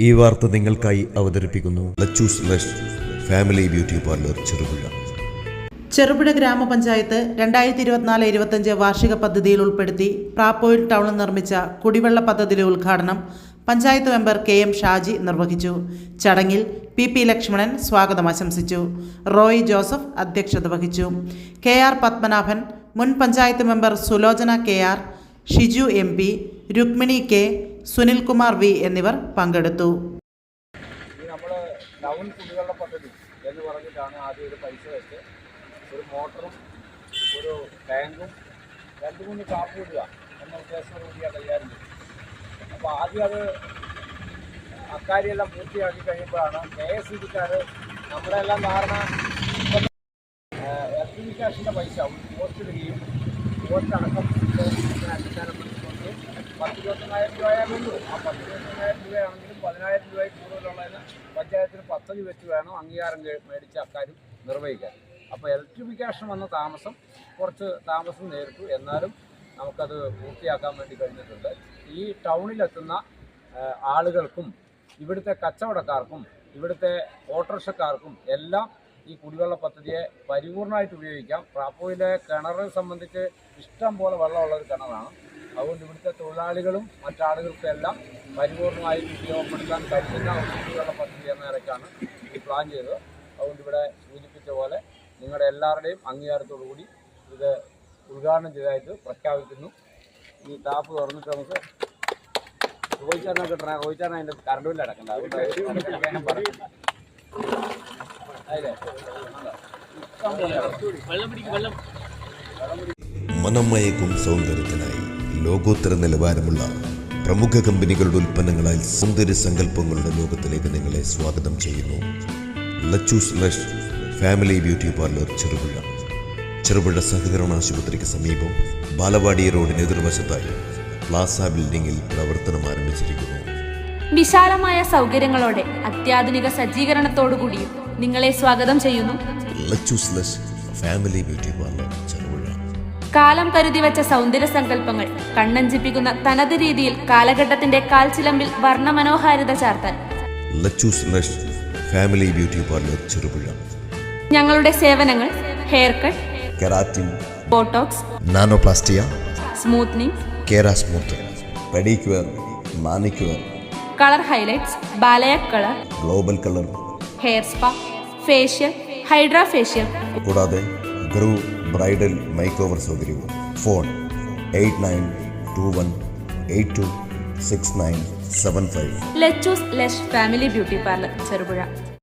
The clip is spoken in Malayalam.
ഈ വാർത്ത നിങ്ങൾക്കായി അവതരിപ്പിക്കുന്നു. Family beauty parlour Cherupuzha. Cherupuzha ഗ്രാമപഞ്ചായത്ത് രണ്ടായിരത്തി ഇരുപത്തിനാല് ഇരുപത്തഞ്ച് വാർഷിക പദ്ധതിയിൽ ഉൾപ്പെടുത്തി പ്രാപ്പോയിൽ ടൗണിൽ നിർമ്മിച്ച കുടിവെള്ള പദ്ധതിയുടെ ഉദ്ഘാടനം panchayat member K M Shaji നിർവഹിച്ചു. ചടങ്ങിൽ പി പി ലക്ഷ്മണൻ സ്വാഗതം ആശംസിച്ചു. റോയ് ജോസഫ് അധ്യക്ഷത വഹിച്ചു. കെ ആർ പത്മനാഭൻ മുൻ panchayat member Sulochana K R Shiju M P Rukmini K Sunilkumar V എന്നിവർ പങ്കെടുത്തു. ടൗൺ കുടിവെള്ള പദ്ധതി എന്ന് പറഞ്ഞിട്ടാണ് ആദ്യം ഒരു പൈസ വെച്ച് ഒരു മോട്ടറും ഒരു ടാങ്കും രണ്ട് മൂന്ന് ടാപ്പ് ഇടുക എന്ന ഉദ്ദേശത്തോടു കൂടിയാണ് കൈകാര്യം ചെയ്തത് അപ്പോൾ ആദ്യം അത് അക്കാര്യമെല്ലാം പൂർത്തിയാക്കി കഴിയുമ്പോഴാണ് കെ എസ് ഇ ബിക്കാർ നമ്മുടെ എല്ലാം ധാരണ ഇലക്ട്രിഫിക്കേഷന്റെ പൈസ പോസ്റ്റ് ഇടുകയും പോസ്റ്റ് അടക്കം അടിസ്ഥാനപ്പെടുത്തിക്കൊണ്ട് പത്ത് ഇരുപത്തൊന്നായിരം രൂപയേ വേണ്ടൂ ആ പത്ത് ഇരുപത്തൊന്നായിരം രൂപയാണെങ്കിലും പതിനായിരം രൂപയിൽ കൂടുതലുള്ളതിന് പഞ്ചായത്തിന് പദ്ധതി വെച്ച് വേണം അംഗീകാരം മേടിച്ച് അക്കാര്യം നിർവഹിക്കാൻ. അപ്പോൾ ഇലക്ട്രിഫിക്കേഷൻ വന്ന താമസം കുറച്ച് താമസം നേരിട്ടു. എന്നാലും നമുക്കത് പൂർത്തിയാക്കാൻ വേണ്ടി കഴിഞ്ഞിട്ടുണ്ട്. ഈ ടൗണിലെത്തുന്ന ആളുകൾക്കും ഇവിടുത്തെ കച്ചവടക്കാർക്കും ഇവിടുത്തെ ഓട്ടോറിക്ഷക്കാർക്കും എല്ലാം ഈ കുടിവെള്ള പദ്ധതിയെ പരിപൂർണമായിട്ട് ഉപയോഗിക്കാം. പ്രാപ്പോയിലെ കിണറ് സംബന്ധിച്ച് ഇഷ്ടം പോലെ വെള്ളമുള്ള ഒരു കിണറാണ്. അതുകൊണ്ട് ഇവിടുത്തെ തൊഴിലാളികളും മറ്റാളുകൾക്കും എല്ലാം പരിപൂർണമായി ഉപയോഗപ്പെടുത്താൻ കഴിയുന്ന ഒരു കുടിവെള്ള പദ്ധതി എന്ന നിലയ്ക്കാണ് ഇത് പ്ലാൻ ചെയ്തത്. അതുകൊണ്ട് ഇവിടെ സൂചിപ്പിച്ച പോലെ നിങ്ങളുടെ എല്ലാവരുടെയും അംഗീകാരത്തോടുകൂടി ഇത് ഉദ്ഘാടനം ചെയ്തതായിട്ട് പ്രഖ്യാപിക്കുന്നു. ഈ ടാപ്പ് തുറന്നിട്ട് നമുക്ക് ചോദിച്ചാൽ കിട്ടണ ചോദിച്ചാൽ അതിന്റെ കറണ്ട് ബില്ല് അടക്കണ്ട. അതുകൊണ്ട് അതിലെ മനമയക്കും സൗന്ദര്യത്തിനായി ലോകോത്തര നിലവാരമുള്ള പ്രമുഖ കമ്പനികളുടെ ഉൽപ്പന്നങ്ങളാൽ സൗന്ദര്യ സങ്കല്പങ്ങളുടെ ലോകത്തിലേക്ക് നിങ്ങളെ സ്വാഗതം ചെയ്യുന്നു. Lachus lush family beauty parlour Cherupuzha. Cherupuzha സഹകരണ ആശുപത്രിക്ക് സമീപം ബാലവാടി റോഡിന് എതിർവശത്തായി പ്ലാസ ബിൽഡിംഗിൽ പ്രവർത്തനം ആരംഭിച്ചിരിക്കുന്നു. വിശാലമായ സൗകര്യങ്ങളോടെ അത്യാധുനിക സജ്ജീകരണത്തോടുകൂടിയും നിങ്ങളെ സ്വാഗതം ചെയ്യുന്നു. Lachoos lush family beauty parlour Cherupuzha. കാലം കരുതി വെച്ച സൗന്ദര്യ സങ്കല്പങ്ങൾ കണ്ണഞ്ചിപ്പിക്കുന്ന തനത് രീതിയിൽ കാലഘട്ടത്തിന്റെ കാൽച്ചിലമ്പിൽ വർണമനോഹാരിത ചാർത്താൻ. ഫാമിലി ബ്യൂട്ടി പാർലർ ചെറുപുഴ ഞങ്ങളുടെ സേവനങ്ങൾ hair cut keratin botox nanoplastia smoothening kera smooth pedicure manicure colour highlights balayage colour global colour hair spa facial hydra facial കൂടാതെ ഗ്രൂ ബ്രൈഡൽ മേക്ക് ഓവർ സൗകര്യവും phone eight nine two one eight two six nine seven five. Lachus family beauty parlour Cherupuzha.